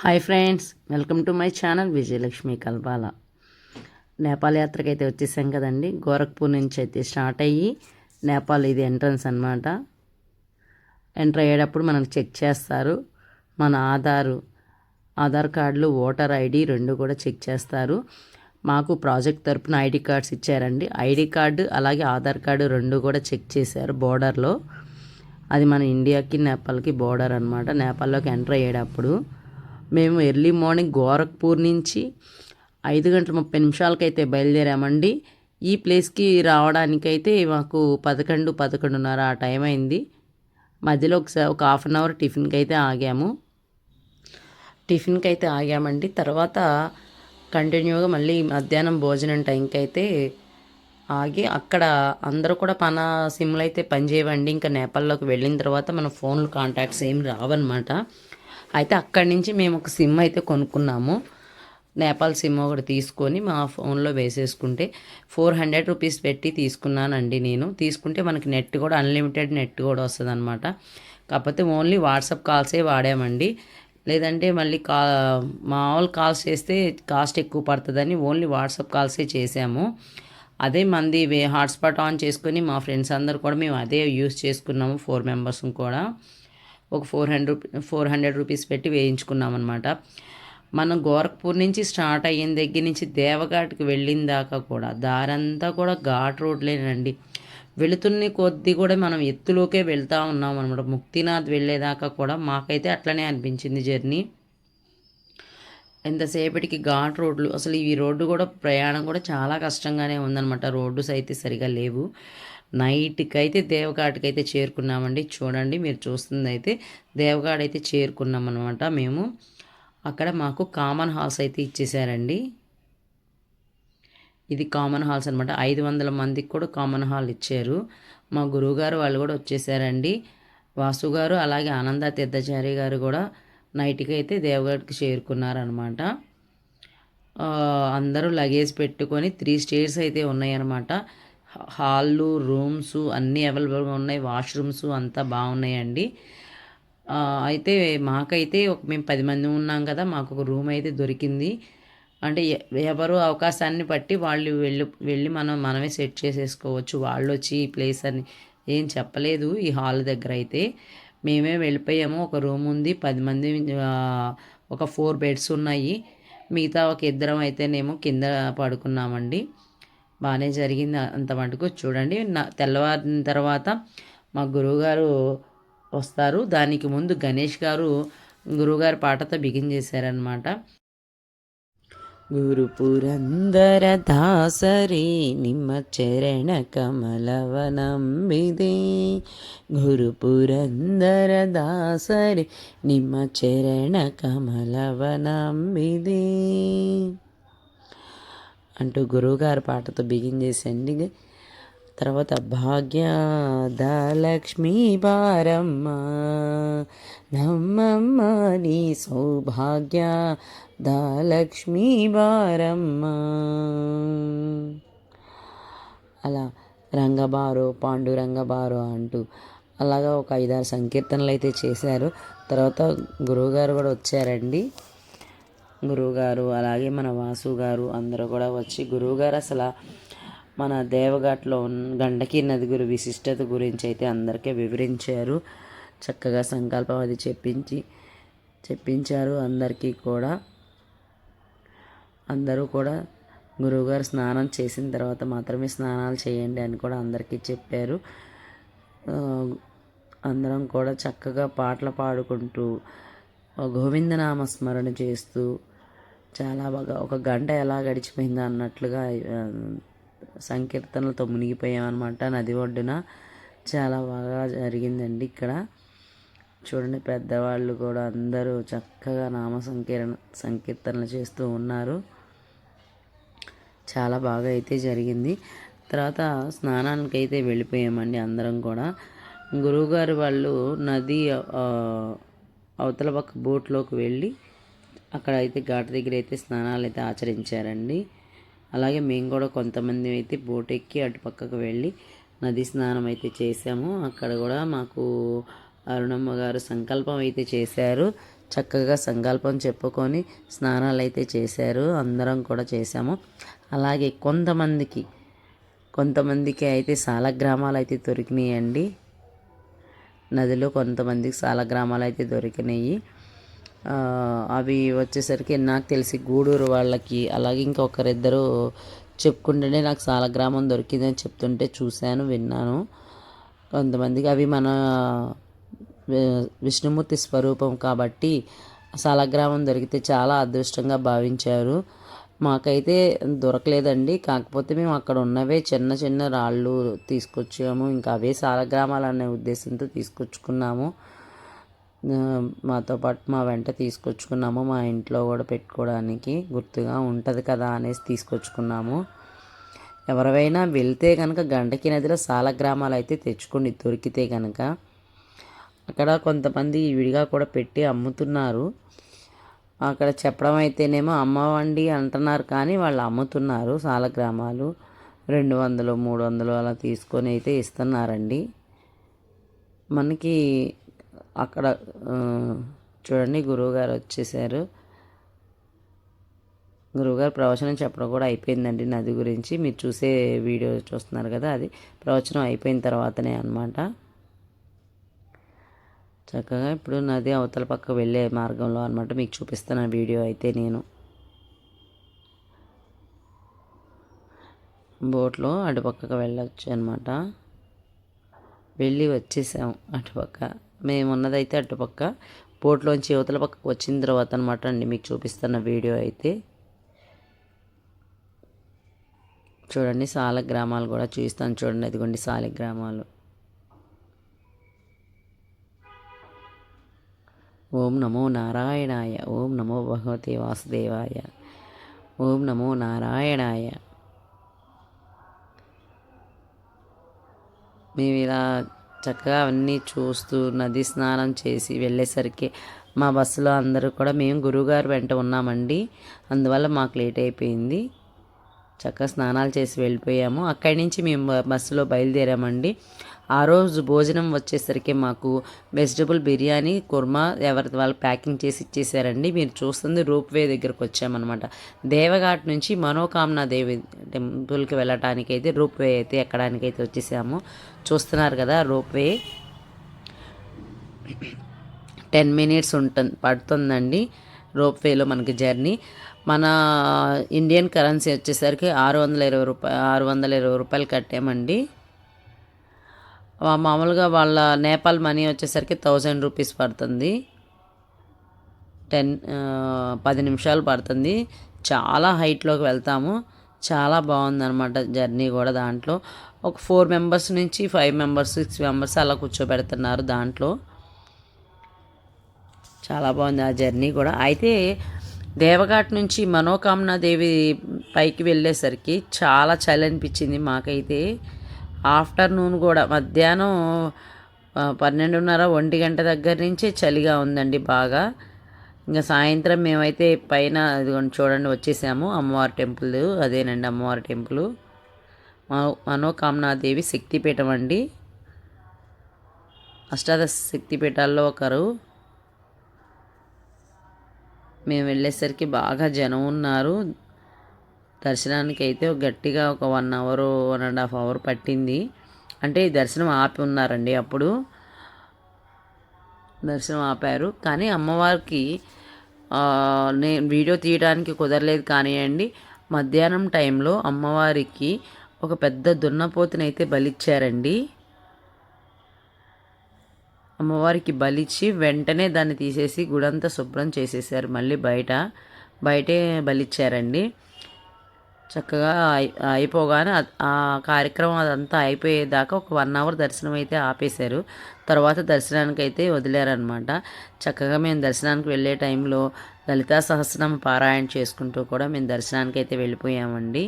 Hi friends welcome to my channel Vijayalakshmi Kalpala Nepal యాత్రకి అయితే వచ్చేసాం కదండి. గోరఖ్పూర్ నుంచి అయితే స్టార్ట్ అయ్యి నేపాల్ ఇది ఎంట్రన్స్ అనమాట ఎంటర్ అయ్యేటప్పుడు మనకు చెక్ చేస్తారు. మన ఆధారు ఆధార్ కార్డులు ఓటర్ ఐడి రెండు కూడా చెక్ చేస్తారు. మాకు ప్రాజెక్ట్ తరపున ఐడి కార్డ్స్ ఇచ్చారండి. ఐడి కార్డు అలాగే ఆధార్ కార్డు రెండు కూడా చెక్ చేశారు బోర్డర్లో. అది మన ఇండియాకి నేపాల్కి బోర్డర్ అనమాట నేపాల్లోకి ఎంటర్ అయ్యేటప్పుడు మేము ఎర్లీ మార్నింగ్ గోరఖ్పూర్ నుంచి ఐదు గంటల ముప్పై నిమిషాలకైతే బయలుదేరామండి. ఈ ప్లేస్కి రావడానికైతే మాకు పదకొండు పదకొండున్నర ఆ టైం అయింది. మధ్యలో ఒకసారి ఒక హాఫ్ అన్ అవర్ టిఫిన్కి అయితే ఆగాము. టిఫిన్కి అయితే ఆగామండి. తర్వాత కంటిన్యూగా మళ్ళీ మధ్యాహ్నం భోజనం టైంకి అయితే ఆగి అక్కడ అందరూ కూడా పన సిమ్లు అయితే పనిచేయవండి. ఇంకా నేపాల్లోకి వెళ్ళిన తర్వాత మన ఫోన్లు కాంటాక్ట్స్ ఏం రావన్నమాట. అయితే అక్కడి నుంచి మేము ఒక సిమ్ అయితే కొనుక్కున్నాము. నేపాల్ సిమ్ ఒకటి తీసుకొని మా ఫోన్లో వేసేసుకుంటే ఫోర్ హండ్రెడ్ రూపీస్ పెట్టి తీసుకున్నానండి నేను. తీసుకుంటే మనకి నెట్ కూడా అన్లిమిటెడ్ నెట్ కూడా వస్తుంది అనమాట కాకపోతే ఓన్లీ వాట్సాప్ కాల్సే వాడామండి. లేదంటే మళ్ళీ కా మామూలు కాల్స్ చేస్తే కాస్ట్ ఎక్కువ పడుతుందని ఓన్లీ వాట్సాప్ కాల్సే చేసాము. అదే మంది వే హాట్స్పాట్ ఆన్ చేసుకొని మా ఫ్రెండ్స్ అందరు కూడా మేము అదే యూస్ చేసుకున్నాము ఫోర్ మెంబర్స్ కూడా. ఒక four hundred four hundred rupees పెట్టి వేయించుకున్నాం అనమాట మనం గోరఖ్పూర్ నుంచి స్టార్ట్ అయిన దగ్గర నుంచి దేవఘాట్కి వెళ్ళిన దాకా కూడా దారంతా కూడా ఘాట్ రోడ్లేనండి. వెళుతున్న కొద్దీ కూడా మనం ఎత్తులోకే వెళ్తూ ఉన్నాం అనమాట ముక్తినాథ్ వెళ్ళేదాకా కూడా మాకైతే అట్లనే అనిపించింది జర్నీ. ఎంతసేపటికి ఘాట్ రోడ్లు అసలు ఈ రోడ్డు కూడా ప్రయాణం కూడా చాలా కష్టంగానే ఉందన్నమాట. రోడ్డుస్ అయితే సరిగా లేవు. నైట్కి అయితే దేవఘాట్కి అయితే చేరుకున్నామండి. చూడండి మీరు చూస్తుంది అయితే దేవఘాట్ అయితే చేరుకున్నాం అనమాట మేము అక్కడ మాకు కామన్ హాల్స్ అయితే ఇచ్చేసారండి. ఇది కామన్ హాల్స్ అనమాట ఐదు వందల మందికి కూడా కామన్ హాల్ ఇచ్చారు. మా గురువుగారు వాళ్ళు కూడా వచ్చేసారండి. వాసు గారు అలాగే ఆనంద తీర్థచారి గారు కూడా నైట్కి అయితే దేవగఢ్కి చేరుకున్నారనమాట అందరూ లగేజ్ పెట్టుకొని త్రీ స్టేర్స్ అయితే ఉన్నాయన్నమాట. హాళ్ళు రూమ్స్ అన్నీ అవైలబుల్గా ఉన్నాయి. వాష్రూమ్స్ అంతా బాగున్నాయండి. అయితే మాకైతే ఒక మేము పది మంది ఉన్నాం కదా మాకు ఒక రూమ్ అయితే దొరికింది. అంటే ఎవరు అవకాశాన్ని బట్టి వాళ్ళు వెళ్ళి వెళ్ళి మనం మనమే సెట్ చేసేసుకోవచ్చు. వాళ్ళు వచ్చి ఈ ప్లేస్ అని ఏం చెప్పలేదు ఈ హాల్ దగ్గర అయితే. మేమే వెళ్ళిపోయాము. ఒక రూమ్ ఉంది. పది మంది ఒక ఫోర్ బెడ్స్ ఉన్నాయి. మిగతా ఒక ఇద్దరం అయితేనేమో కింద పడుకున్నామండి. బాగానే జరిగింది అంత మటుకు. చూడండి నా తెల్లవారిన తర్వాత మా గురువుగారు వస్తారు. దానికి ముందు గణేష్ గారు గురువుగారి పాటతో బిగిన్ చేశారనమాట గురు పురందర దాసరి నిమ్మ చరణ కమలవనంబిదే గురు పురందర దాసరి నిమ్మ చరణ కమలవనంబిదే అంటూ గురువుగారి పాటతో బిగిన్ చేసండి తర్వాత భాగ్యదలక్ష్మీ బారమ్మ నమ్మమ్మ నీ సౌభాగ్య దలక్ష్మీ బారమ్మ. అలా రంగబారో పాండురంగబారో అంటూ అలాగా ఒక ఐదారు సంకీర్తనలు అయితే చేశారు. తర్వాత గురువుగారు కూడా వచ్చారండి. గురువుగారు అలాగే మన వాసు గారు అందరూ కూడా వచ్చి గురువుగారు అసలు మన దేవఘాట్లో ఉన్న గండకీ నది గురి విశిష్టత గురించి అయితే అందరికీ వివరించారు. చక్కగా సంకల్పం అది చెప్పించి చెప్పించారు అందరికీ కూడా. అందరూ కూడా గురువుగారు స్నానం చేసిన తర్వాత మాత్రమే స్నానాలు చేయండి అని కూడా అందరికీ చెప్పారు. అందరం కూడా చక్కగా పాటలు పాడుకుంటూ గోవిందనామ స్మరణ చేస్తూ చాలా బాగా ఒక గంట ఎలా గడిచిపోయింది అన్నట్లుగా సంకీర్తనలతో మునిగిపోయామన్నమాట. నది ఒడ్డున చాలా బాగా జరిగిందండి ఇక్కడ. చూడండి పెద్దవాళ్ళు కూడా అందరూ చక్కగా నామ సంకీర్ణ సంకీర్తనలు చేస్తూ ఉన్నారు. చాలా బాగా అయితే జరిగింది. తర్వాత స్నానానికి అయితే వెళ్ళిపోయామండి అందరం కూడా. గురువుగారు వాళ్ళు నది అవతల పక్క బోట్లోకి వెళ్ళి అక్కడ అయితే ఘాట్ దగ్గర అయితే స్నానాలు అయితే ఆచరించారండి. అలాగే మేము కూడా కొంతమంది అయితే బోట్ ఎక్కి అటు పక్కకు వెళ్ళి నది స్నానం అయితే చేసాము అక్కడ కూడా మాకు అరుణమ్మ గారు సంకల్పం అయితే చేశారు. చక్కగా సంకల్పం చెప్పుకొని స్నానాలు అయితే చేశారు. అందరం కూడా చేశాము. అలాగే కొంతమందికి కొంతమందికి అయితే సాలగ్రామాలు అయితే దొరికినాయండి. నదిలో కొంతమందికి సాలగ్రామాలు అయితే దొరికినాయి. అవి వచ్చేసరికి నాకు తెలిసి గూడూరు వాళ్ళకి అలాగే ఇంకొకరిద్దరు చెప్పుకుంటుంటే నాకు సాలగ్రామం దొరికిందని చెప్తుంటే చూశాను విన్నాను. కొంతమందికి అవి మన విష్ణుమూర్తి స్వరూపం కాబట్టి సాలగ్రామం దొరికితే చాలా అదృష్టంగా భావించారు. మాకైతే దొరకలేదండి. కాకపోతే మేము అక్కడ ఉన్నవే చిన్న చిన్న రాళ్ళు తీసుకొచ్చాము. ఇంకా అవే సాలగ్రామాలు అనే ఉద్దేశంతో తీసుకొచ్చుకున్నాము. మాతో పాటు మా వెంట తీసుకొచ్చుకున్నాము. మా ఇంట్లో కూడా పెట్టుకోవడానికి గుర్తుగా ఉంటుంది కదా అనేసి తీసుకొచ్చుకున్నాము. ఎవరైనా వెళ్తే కనుక గంటకి నదిలో సాలగ్రామాలు అయితే తెచ్చుకోండి దొరికితే కనుక అక్కడ కొంతమంది విడిగా కూడా పెట్టి అమ్ముతున్నారు. అక్కడ చెప్పడం అయితేనేమో అమ్మవండి అంటున్నారు కానీ వాళ్ళు అమ్ముతున్నారు సాలగ్రామాలు రెండు వందలు మూడు వందలు అలా తీసుకొని అయితే ఇస్తున్నారండి. మనకి అక్కడ చూడండి గురువుగారు వచ్చేసారు. గురువుగారు ప్రవచనం చెప్పడం కూడా అయిపోయిందండి నది గురించి. మీరు చూసే వీడియో చూస్తున్నారు కదా అది. ప్రవచనం అయిపోయిన తర్వాతనే అనమాట చక్కగా ఇప్పుడు నది అవతల పక్క వెళ్ళే మార్గంలో అనమాట మీకు చూపిస్తాను వీడియో అయితే నేను. బోట్లో అటుపక్కకు వెళ్ళొచ్చు అనమాట వెళ్ళి వచ్చేసాం అటుపక్క. మేము ఉన్నదైతే అటుపక్క బోట్లోంచి యువతల పక్కకు వచ్చిన తర్వాత అనమాట అండి మీకు చూపిస్తున్న వీడియో అయితే. చూడండి సాల గ్రామాలు కూడా చూపిస్తాను చూడండి అదిగోండి సాల గ్రామాలు. ఓం నమో నారాయణాయ ఓం నమో భగవతే వాసుదేవాయ ఓం నమో నారాయణాయ. మేము ఇలా చక్కగా అవన్నీ చూస్తూ నది స్నానం చేసి వెళ్ళేసరికి మా బస్సులో అందరూ కూడా మేము గురువుగారు వెంట ఉన్నామండి. అందువల్ల మాకు లేట్ అయిపోయింది. చక్కగా స్నానాలు చేసి వెళ్ళిపోయాము. అక్కడి నుంచి మేము బస్సులో బయలుదేరామండి. ఆ రోజు భోజనం వచ్చేసరికి మాకు వెజిటబుల్ బిర్యానీ కుర్మా ఎవరి వాళ్ళు ప్యాకింగ్ చేసి ఇచ్చేసారండి. మీరు చూస్తుంది రూప్వే దగ్గరకు వచ్చామన్నమాట. దేవఘాట్ నుంచి మనోకామనా దేవి టెంపుల్కి వెళ్ళటానికి అయితే రూప్ వే అయితే ఎక్కడానికి అయితే వచ్చేసాము చూస్తున్నారు కదా రూప్ వే. టెన్ మినిట్స్ ఉంటుంది పడుతుందండి రోప్ వేలో మనకి జర్నీ. మన ఇండియన్ కరెన్సీ వచ్చేసరికి ఆరు వందల ఇరవై రూపాయలు ఆరు వందల ఇరవై రూపాయలు కట్టామండి. మామూలుగా వాళ్ళ నేపాల్ మనీ వచ్చేసరికి థౌజండ్ రూపీస్ పడుతుంది. టెన్ పది నిమిషాలు పడుతుంది. చాలా హైట్లోకి వెళ్తాము. చాలా బాగుందనమాట జర్నీ కూడా దాంట్లో. ఒక ఫోర్ మెంబర్స్ నుంచి ఫైవ్ మెంబర్స్ సిక్స్ మెంబర్స్ అలా కూర్చోబెడుతున్నారు దాంట్లో. చాలా బాగుంది ఆ జర్నీ కూడా. అయితే దేవఘాట్ నుంచి మనోకామనా దేవి పైకి వెళ్ళేసరికి చాలా చలి అనిపించింది మాకైతే. ఆఫ్టర్నూన్ కూడా మధ్యాహ్నం పన్నెండున్నర ఒంటి గంట దగ్గర నుంచే చలిగా ఉందండి బాగా. ఇంకా సాయంత్రం మేమైతే పైన ఇదిగోండి చూడండి వచ్చేసాము. అమ్మవారి టెంపుల్ అదేనండి అమ్మవారి టెంపుల్. మనోకామనాదేవి శక్తిపీఠం అండి. అష్టాదశ శక్తిపీఠాల్లో ఒకరు. మేము వెళ్ళేసరికి బాగా జనం ఉన్నారు. దర్శనానికి అయితే గట్టిగా ఒక one hour one and half hour పట్టింది. అంటే దర్శనం ఆపి ఉన్నారండి అప్పుడు. దర్శనం ఆపారు. కానీ అమ్మవారికి నేను వీడియో తీయడానికి కుదరలేదు కానివ్వండి. మధ్యాహ్నం టైంలో అమ్మవారికి ఒక పెద్ద దున్నపోతునైతే బలిచ్చారండి. అమ్మవారికి బలిచ్చి వెంటనే దాన్ని తీసేసి గుడంతా శుభ్రం చేసేసారు. మళ్ళీ బయట బయటే బలిచ్చారండి. చక్కగా అయిపోగానే ఆ కార్యక్రమం అదంతా అయిపోయేదాకా ఒక వన్ అవర్ దర్శనం అయితే ఆపేశారు. తర్వాత దర్శనానికి అయితే వదిలేరనమాట చక్కగా మేము దర్శనానికి వెళ్ళే టైంలో లలితా సహస్రనామ పారాయణ చేసుకుంటూ కూడా మేము దర్శనానికి అయితే వెళ్ళిపోయామండి.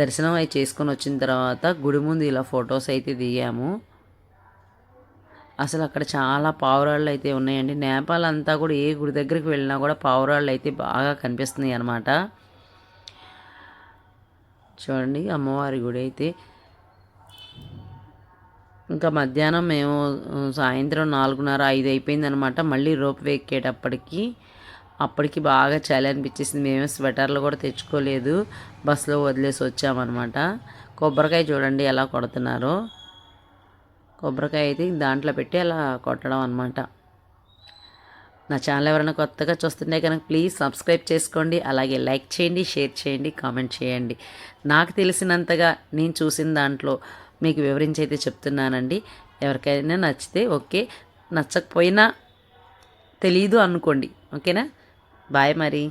దర్శనం అవి చేసుకొని వచ్చిన తర్వాత గుడి ముందు ఇలా ఫొటోస్ అయితే దిగాము. అసలు అక్కడ చాలా పావురాళ్ళు అయితే ఉన్నాయండి. నేపాల్ అంతా కూడా ఏ గుడి దగ్గరికి వెళ్ళినా కూడా పావురాళ్ళు అయితే బాగా కనిపిస్తున్నాయి అన్నమాట చూడండి అమ్మవారి గుడి అయితే. ఇంకా మధ్యాహ్నం మేము సాయంత్రం నాలుగున్నర ఐదు అయిపోయిందనమాట. మళ్ళీ రోప్ ఎక్కేటప్పటికి అప్పటికి బాగా చలి అనిపించేసింది. మేమే స్వెటర్లు కూడా తెచ్చుకోలేదు. బస్సులో వదిలేసి వచ్చామన్నమాట కొబ్బరికాయ చూడండి ఎలా కొడుతున్నారో. కొబ్బరికాయ అయితే దాంట్లో పెట్టి అలా కొట్టడం అనమాట. నా ఛానల్ ఎవరైనా కొత్తగా చూస్తుంటే కనుక ప్లీజ్ సబ్స్క్రైబ్ చేసుకోండి. అలాగే లైక్ చేయండి షేర్ చేయండి కామెంట్ చేయండి. నాకు తెలిసినంతగా నేను చూసిన దాంట్లో మీకు వివరించి అయితే చెప్తున్నానండి. ఎవరికైనా నచ్చితే ఓకే. నచ్చకపోయినా తెలీదు అనుకోండి. ఓకేనా? బాయ్ మరి.